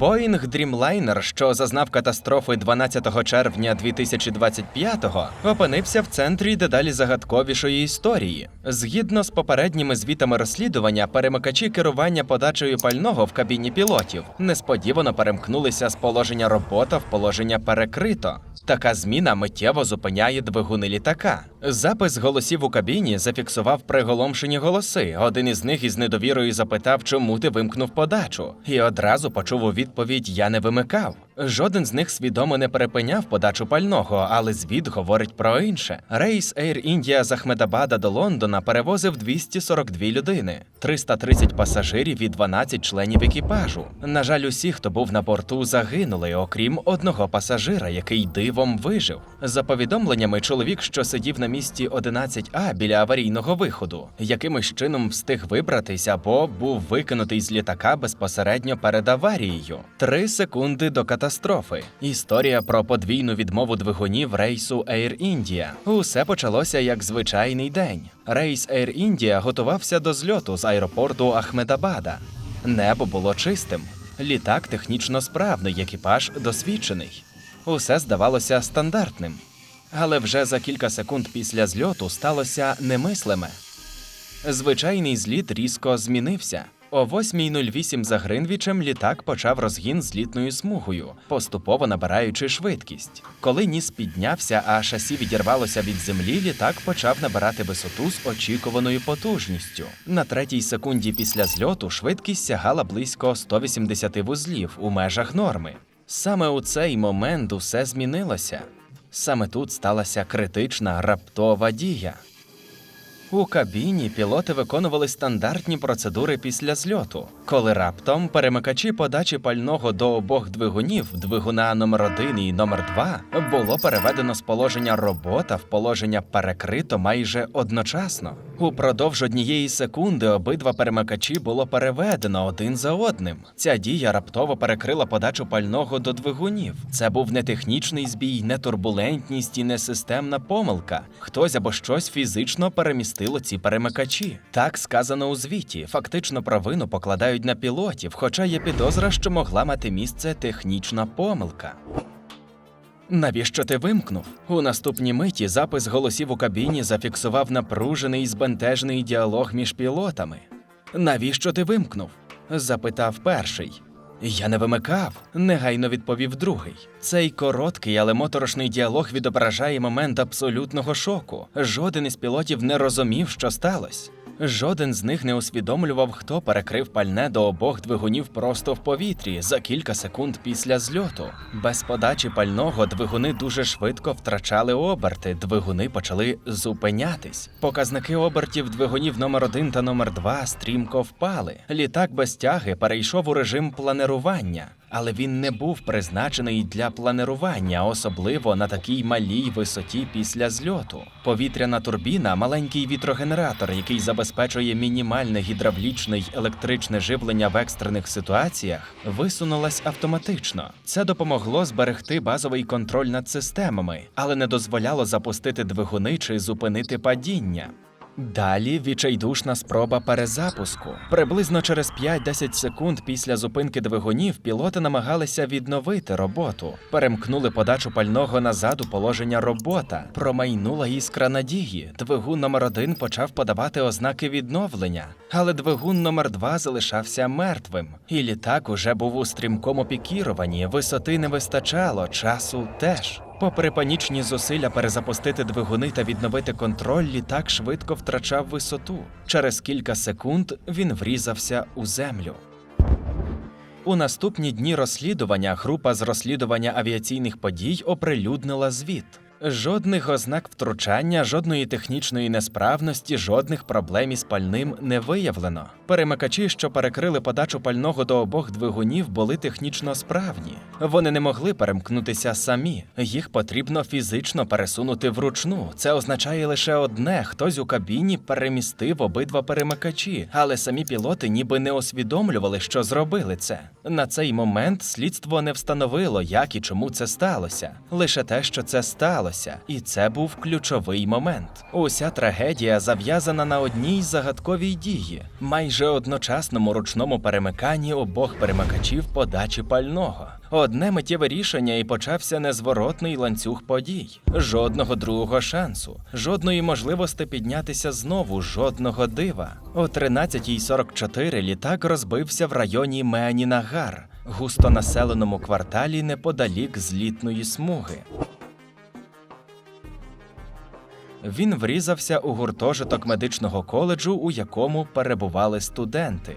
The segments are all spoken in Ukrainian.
Боїнг Dreamliner, що зазнав катастрофи 12 червня 2025-го, опинився в центрі дедалі загадковішої історії. Згідно з попередніми звітами розслідування, перемикачі керування подачею пального в кабіні пілотів несподівано перемкнулися з положення робота в положення перекрито. Така зміна миттєво зупиняє двигуни літака. Запис голосів у кабіні зафіксував приголомшені голоси. Один із них із недовірою запитав, чому ти вимкнув подачу, і одразу почув у відповідь Я не вимикав. Жоден з них свідомо не перепиняв подачу пального, але звіт говорить про інше. Рейс Air India з Ахмедабада до Лондона перевозив 242 людини, 330 пасажирів і 12 членів екіпажу. На жаль, усі, хто був на борту, загинули, окрім одного пасажира, який дивом вижив. За повідомленнями, чоловік, що сидів на місці 11А біля аварійного виходу, якимось чином встиг вибратись або був викинутий з літака безпосередньо перед аварією. Три секунди до катастрофи. Історія про подвійну відмову двигунів рейсу Air India. Усе почалося як звичайний день. Рейс Air India готувався до зльоту з аеропорту Ахмедабада. Небо було чистим. Літак технічно справний, екіпаж досвідчений. Усе здавалося стандартним. Але вже за кілька секунд після зльоту сталося немислиме. Звичайний зліт різко змінився. О 8.08 за Гринвічем літак почав розгін злітною смугою, поступово набираючи швидкість. Коли ніс піднявся, а шасі відірвалося від землі, літак почав набирати висоту з очікуваною потужністю. На третій секунді після зльоту швидкість сягала близько 180 вузлів у межах норми. Саме у цей момент усе змінилося. Саме тут сталася критична раптова дія. У кабіні пілоти виконували стандартні процедури після зльоту, коли раптом перемикачі подачі пального до обох двигунів, двигуна номер 1 і номер 2 було переведено з положення робота в положення перекрито майже одночасно. Упродовж однієї секунди обидва перемикачі було переведено один за одним. Ця дія раптово перекрила подачу пального до двигунів. Це був не технічний збій, не турбулентність і не системна помилка. Хтось або щось фізично перемістило ці перемикачі. Так сказано у звіті. Фактично провину покладають на пілотів, хоча є підозра, що могла мати місце технічна помилка. Навіщо ти вимкнув? У наступній миті запис голосів у кабіні зафіксував напружений і збентежений діалог між пілотами. Навіщо ти вимкнув? запитав перший. Я не вимикав, негайно відповів другий. Цей короткий, але моторошний діалог відображає момент абсолютного шоку. Жоден із пілотів не розумів, що сталося. Жоден з них не усвідомлював, хто перекрив пальне до обох двигунів просто в повітрі за кілька секунд після зльоту. Без подачі пального двигуни дуже швидко втрачали оберти. Двигуни почали зупинятись. Показники обертів двигунів номер 1 та номер 2 стрімко впали. Літак без тяги перейшов у режим планирування. Але він не був призначений для планирування, особливо на такій малій висоті після зльоту. Повітряна турбіна, маленький вітрогенератор, який забезпечує мінімальне гідравлічне й електричне живлення в екстрених ситуаціях, висунулась автоматично. Це допомогло зберегти базовий контроль над системами, але не дозволяло запустити двигуни чи зупинити падіння. Далі відчайдушна спроба перезапуску. Приблизно через 5-10 секунд після зупинки двигунів пілоти намагалися відновити роботу, перемкнули подачу пального назад у положення робота. Промайнула іскра надії. Двигун номер 1 почав подавати ознаки відновлення, але двигун номер 2 залишався мертвим. І літак уже був у стрімкому пікіруванні. Висоти не вистачало, часу теж. Попри панічні зусилля перезапустити двигуни та відновити контроль, літак швидко втрачав висоту. Через кілька секунд він врізався у землю. У наступні дні розслідування група з розслідування авіаційних подій оприлюднила звіт. Жодних ознак втручання, жодної технічної несправності, жодних проблем із пальним не виявлено. Перемикачі, що перекрили подачу пального до обох двигунів, були технічно справні. Вони не могли перемкнутися самі. Їх потрібно фізично пересунути вручну. Це означає лише одне: хтось у кабіні перемістив обидва перемикачі, але самі пілоти ніби не усвідомлювали, що зробили це. На цей момент слідство не встановило, як і чому це сталося. Лише те, що це сталося. Сталося, і це був ключовий момент. Уся трагедія зав'язана на одній загадковій дії, майже одночасному ручному перемиканні обох перемикачів подачі пального. Одне миттєве рішення і почався незворотний ланцюг подій. Жодного другого шансу, жодної можливості піднятися знову, жодного дива. О 13.44 літак розбився в районі Меанінагар, густонаселеному кварталі неподалік злітної смуги. Він врізався у гуртожиток медичного коледжу, у якому перебували студенти.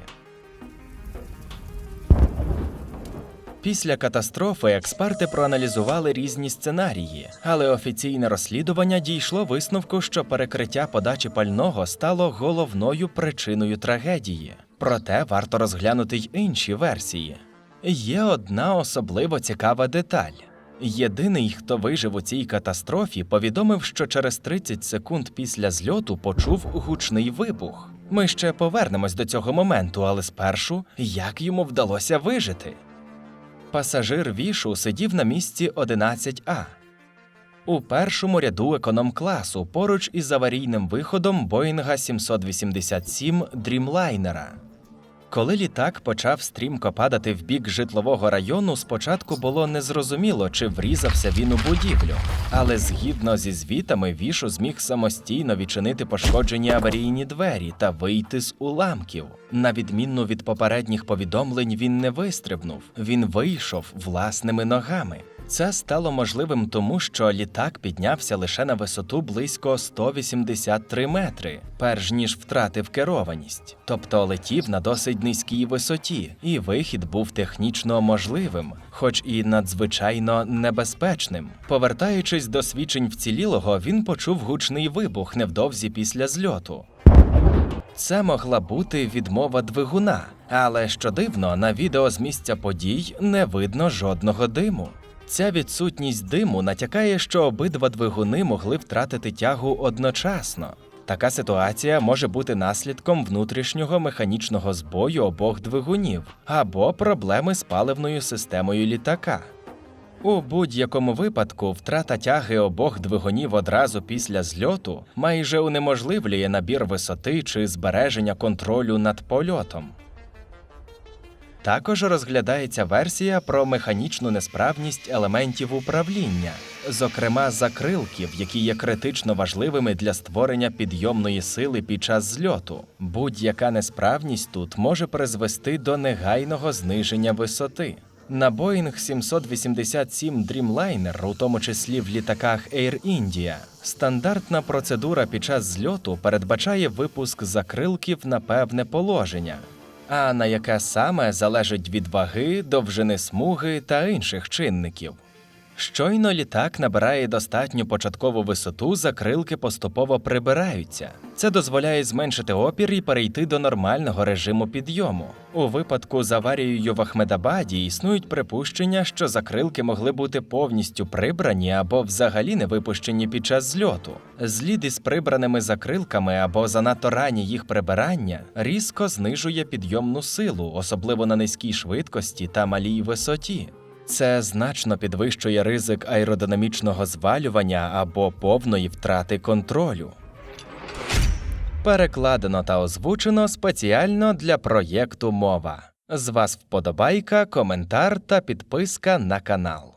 Після катастрофи експерти проаналізували різні сценарії, але офіційне розслідування дійшло висновку, що перекриття подачі пального стало головною причиною трагедії. Проте варто розглянути й інші версії. Є одна особливо цікава деталь. Єдиний, хто вижив у цій катастрофі, повідомив, що через 30 секунд після зльоту почув гучний вибух. Ми ще повернемось до цього моменту, але спершу як йому вдалося вижити. Пасажир вішу сидів на місці 11А. У першому ряду економ-класу поруч із аварійним виходом Боїнга 787 Дрімлайнера. Коли літак почав стрімко падати в бік житлового району, спочатку було незрозуміло, чи врізався він у будівлю. Але згідно зі звітами, вішу зміг самостійно відчинити пошкоджені аварійні двері та вийти з уламків. На відмінну від попередніх повідомлень, він не вистрибнув, він вийшов власними ногами. Це стало можливим тому, що літак піднявся лише на висоту близько 183 метри, перш ніж втратив керованість, тобто летів на досить низькій висоті, і вихід був технічно можливим, хоч і надзвичайно небезпечним. Повертаючись до свідчень вцілілого, він почув гучний вибух невдовзі після зльоту. Це могла бути відмова двигуна, але що дивно, на відео з місця подій не видно жодного диму. Ця відсутність диму натякає, що обидва двигуни могли втратити тягу одночасно. Така ситуація може бути наслідком внутрішнього механічного збою обох двигунів або проблеми з паливною системою літака. У будь-якому випадку втрата тяги обох двигунів одразу після зльоту майже унеможливлює набір висоти чи збереження контролю над польотом. Також розглядається версія про механічну несправність елементів управління, зокрема закрилків, які є критично важливими для створення підйомної сили під час зльоту. Будь-яка несправність тут може призвести до негайного зниження висоти. На Boeing 787 Dreamliner, у тому числі в літаках Air India, стандартна процедура під час зльоту передбачає випуск закрилків на певне положення, а на яке саме залежить від ваги, довжини смуги та інших чинників. Щойно літак набирає достатню початкову висоту, закрилки поступово прибираються. Це дозволяє зменшити опір і перейти до нормального режиму підйому. У випадку з аварією в Ахмедабаді існують припущення, що закрилки могли бути повністю прибрані або взагалі не випущені під час зльоту. Злід із прибраними закрилками або занадто раннє їх прибирання різко знижує підйомну силу, особливо на низькій швидкості та малій висоті. Це значно підвищує ризик аеродинамічного звалювання або повної втрати контролю. Перекладено та озвучено спеціально для проєкту мова. З вас вподобайка, коментар та підписка на канал.